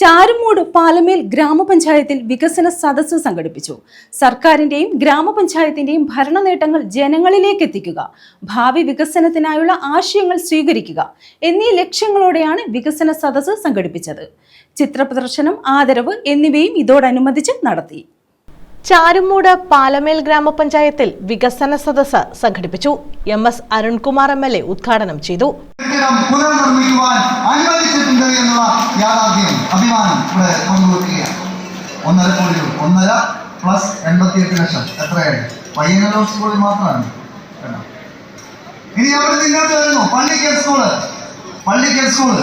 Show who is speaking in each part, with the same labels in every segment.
Speaker 1: ചാരുമൂട് പാലമേൽ ഗ്രാമപഞ്ചായത്തിൽ വികസന സദസ്സ് സംഘടിപ്പിച്ചു. സർക്കാരിന്റെയും ഗ്രാമപഞ്ചായത്തിന്റെയും ഭരണ നേട്ടങ്ങൾ ജനങ്ങളിലേക്ക് എത്തിക്കുക ഭാവി വികസനത്തിനായുള്ള ആശയങ്ങൾ സ്വീകരിക്കുക എന്നീ ലക്ഷ്യങ്ങളോടെയാണ് വികസന സദസ്സ് സംഘടിപ്പിച്ചത്. ചിത്രപ്രദർശനം ആദരവ് എന്നിവയും ഇതോടനുബന്ധിച്ച് നടത്തി.
Speaker 2: ചാരുമൂട് പാലമേൽ ഗ്രാമപഞ്ചായത്തിൽ വികസന സദസ്സ് സംഘടിപ്പിച്ചു. M S Arunkumar M L A ഉദ്ഘാടനം ചെയ്തു.
Speaker 3: കെട്ടിടം പുനർനിർമ്മിക്കുവാൻ അനുവദിച്ചിട്ടുണ്ട് എന്നുള്ള യാഥാർത്ഥ്യം അഭിമാനം ഇവിടെ പങ്കുവെക്കുകയാണ്. ഒന്നര കോടി രൂപ. ഒന്നര പ്ലസ് എൺപത്തി എട്ട് ലക്ഷം. എത്രയാണ് പയ്യന്നൂർ സ്കൂളിൽ മാത്രമാണ്. ഇനി അവിടെ ഇങ്ങോട്ട് വരുന്നു? പള്ളിക്കൽ സ്കൂൾ പള്ളിക്കൽ സ്കൂൾ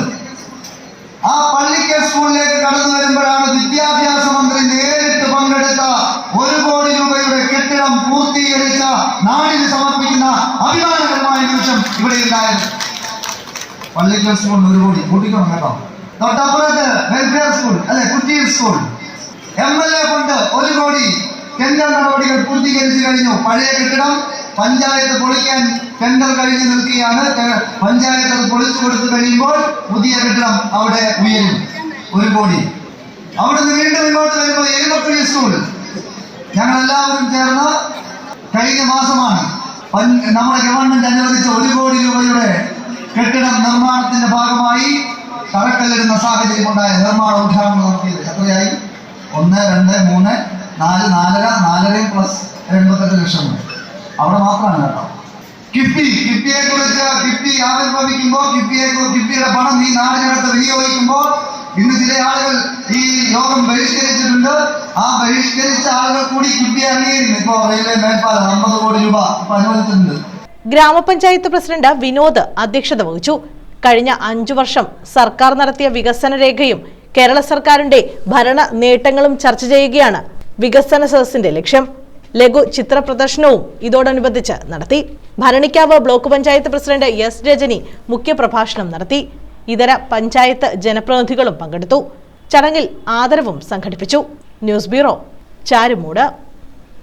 Speaker 3: ആ പള്ളിക്കൽ സ്കൂളിലേക്ക് കടന്നു വരുമ്പോഴാണ് വിദ്യാഭ്യാസ മന്ത്രി നേരിട്ട് പങ്കെടുത്ത ഒരു കോടി രൂപയുടെ കെട്ടിടം പൂർത്തീകരിച്ച നാടിന് സമർപ്പിക്കുന്ന അഭിമാനകരമായ നിമിഷം ഇവിടെ ഉണ്ടായത്. പള്ളിക്കൽ സ്കൂളിന് ഒരു കോടി കൂട്ടിക്കണം കേട്ടോ. തൊട്ടപ്പുറത്ത് വെൽഫെയർ സ്കൂൾ അല്ലെ കുറ്റിയിൽ സ്കൂൾ എം എൽ എ കൊണ്ട് ഒരു കോടി. ടെൻഡർ നടപടികൾ പൂർത്തീകരിച്ചു കഴിഞ്ഞു. പഴയ കെട്ടിടം പഞ്ചായത്ത് പൊളിക്കാൻ ടെൻഡർ കഴിഞ്ഞു നിൽക്കുകയാണ്. പഞ്ചായത്ത് അത് പൊളിച്ചു കൊടുത്തു കഴിയുമ്പോൾ പുതിയ കെട്ടിടം അവിടെ ഉയരും. ഒരു കോടി. അവിടുന്ന് വീണ്ടും ഇങ്ങോട്ട് വരുമ്പോൾ എഴുപത്തി സ്കൂൾ ഞങ്ങൾ എല്ലാവരും ചേർന്ന് കഴിഞ്ഞ മാസമാണ്. നമ്മുടെ ഗവൺമെന്റ് അനുവദിച്ച ഒരു കോടി രൂപയുടെ കെട്ടിടം നിർമ്മാണത്തിന്റെ ഭാഗമായി തറക്കല്ലിടുന്ന സാഹചര്യം ഉണ്ടായ നിർമ്മാണ ഉദ്ഘാടനം നടത്തിയത് എത്രയായി? ഒന്ന് രണ്ട് മൂന്ന് നാല് നാലര നാലരയും പ്ലസ് എൺപത്തെട്ട് ലക്ഷം. അവിടെ മാത്രമാണ് കേട്ടോ. കിഫ്ബി കിഫ്ബിയെ കുറിച്ച് കിഫ്ബി ആവിർഭവിക്കുമ്പോൾ കിഫ്ബിയെ കിഫ്ബിയുടെ പണം ഈ നാടിനകത്ത് വിനിയോഗിക്കുമ്പോൾ ഇന്ന് ചില ആളുകൾ ഈ യോഗം ബഹിഷ്കരിച്ചിട്ടുണ്ട്. ആ ബഹിഷ്കരിച്ച ആളുകൾ കൂടി കിഫ്ബി അംഗീകരിക്കുന്നു ഇപ്പോൾ റെയിൽവേ മേൽപ്പാലം അമ്പത് കോടി രൂപ ഇപ്പൊ അനുവദിച്ചിട്ടുണ്ട്.
Speaker 2: ഗ്രാമപഞ്ചായത്ത് പ്രസിഡന്റ് വിനോദ് അധ്യക്ഷത വഹിച്ചു. കഴിഞ്ഞ അഞ്ചു വർഷം സർക്കാർ നടത്തിയ വികസന രേഖയും കേരള സർക്കാരിന്റെ ഭരണ നേട്ടങ്ങളും ചർച്ച ചെയ്യുകയാണ് വികസന സദസ്സിന്റെ ലക്ഷ്യം. ലഘു ചിത്ര പ്രദർശനവും ഇതോടനുബന്ധിച്ച് നടത്തി. Bharanikkavu block panchayat president S Rajani മുഖ്യപ്രഭാഷണം നടത്തി. ഇതര പഞ്ചായത്ത് ജനപ്രതിനിധികളും പങ്കെടുത്തു. ചടങ്ങിൽ ആദരവും സംഘടിപ്പിച്ചു. News bureau Charummood.